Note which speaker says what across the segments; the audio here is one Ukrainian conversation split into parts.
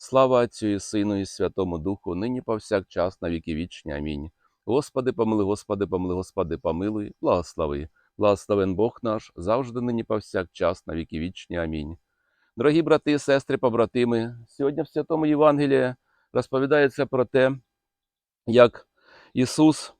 Speaker 1: Слава Отцю і Сину і Святому Духу, нині повсякчас на віки вічні. Амінь. Господи, помилуй, Господи, помилуй, Господи, помилуй, благослови. Благословен Бог наш, завжди нині повсякчас на віки вічні. Амінь. Дорогі брати, сестри, побратими, сьогодні в Святому Євангелії розповідається про те, як Ісус,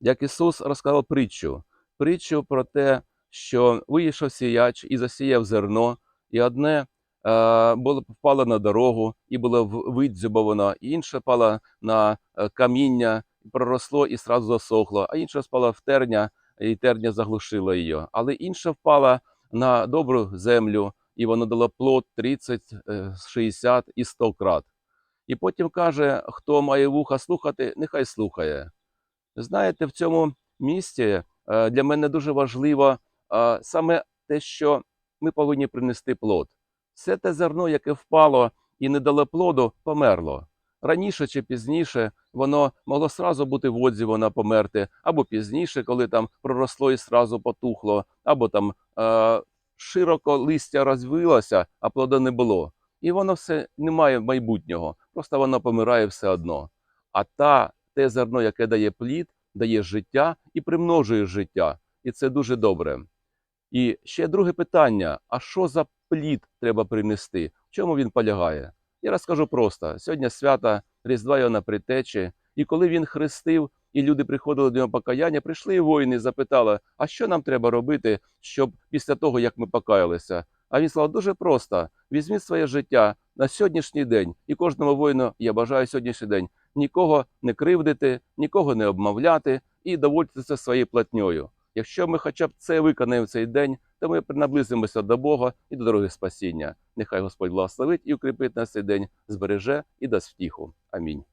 Speaker 1: як Ісус розказав притчу, притчу про те, що вийшов сіяч і засіяв зерно, і одне е, було впало на дорогу і було в- видзюбовано, і інше впало на е, каміння, проросло і сразу засохло, а інше впало в терня, і терня заглушила її. Але інше впало на добру землю, і воно дало плод 30, е, 60 і 100 крат. І потім каже, хто має вуха слухати, нехай слухає. Знаєте, в цьому місці е, для мене дуже важливо е, саме те, що ми повинні принести плод. Все те зерно, яке впало і не дало плоду, померло. Раніше чи пізніше воно могло сразу бути в одзі, вона померти, або пізніше, коли там проросло і сразу потухло, або там е, широко листя розвилося, а плода не було. І воно все не має майбутнього, просто воно помирає все одно. А та, те зерно, яке дає плід, дає життя і примножує життя. І це дуже добре. І ще друге питання: а що за плід треба принести? В чому він полягає? Я розкажу просто: сьогодні свята Різдва Йона Притечі, і коли він хрестив, і люди приходили до нього покаяння, прийшли воїни запитали, а що нам треба робити, щоб після того, як ми покаялися? А він сказав, дуже просто: візьміть своє життя на сьогоднішній день, і кожному воїну я бажаю сьогоднішній день нікого не кривдити, нікого не обмовляти і довольтеся своєю платньою. Якщо ми хоча б це виконаємо в цей день, то ми наблизимося до Бога і до дороги спасіння. Нехай Господь благословить і укріпить нас цей день, збереже і дасть втіху. Амінь.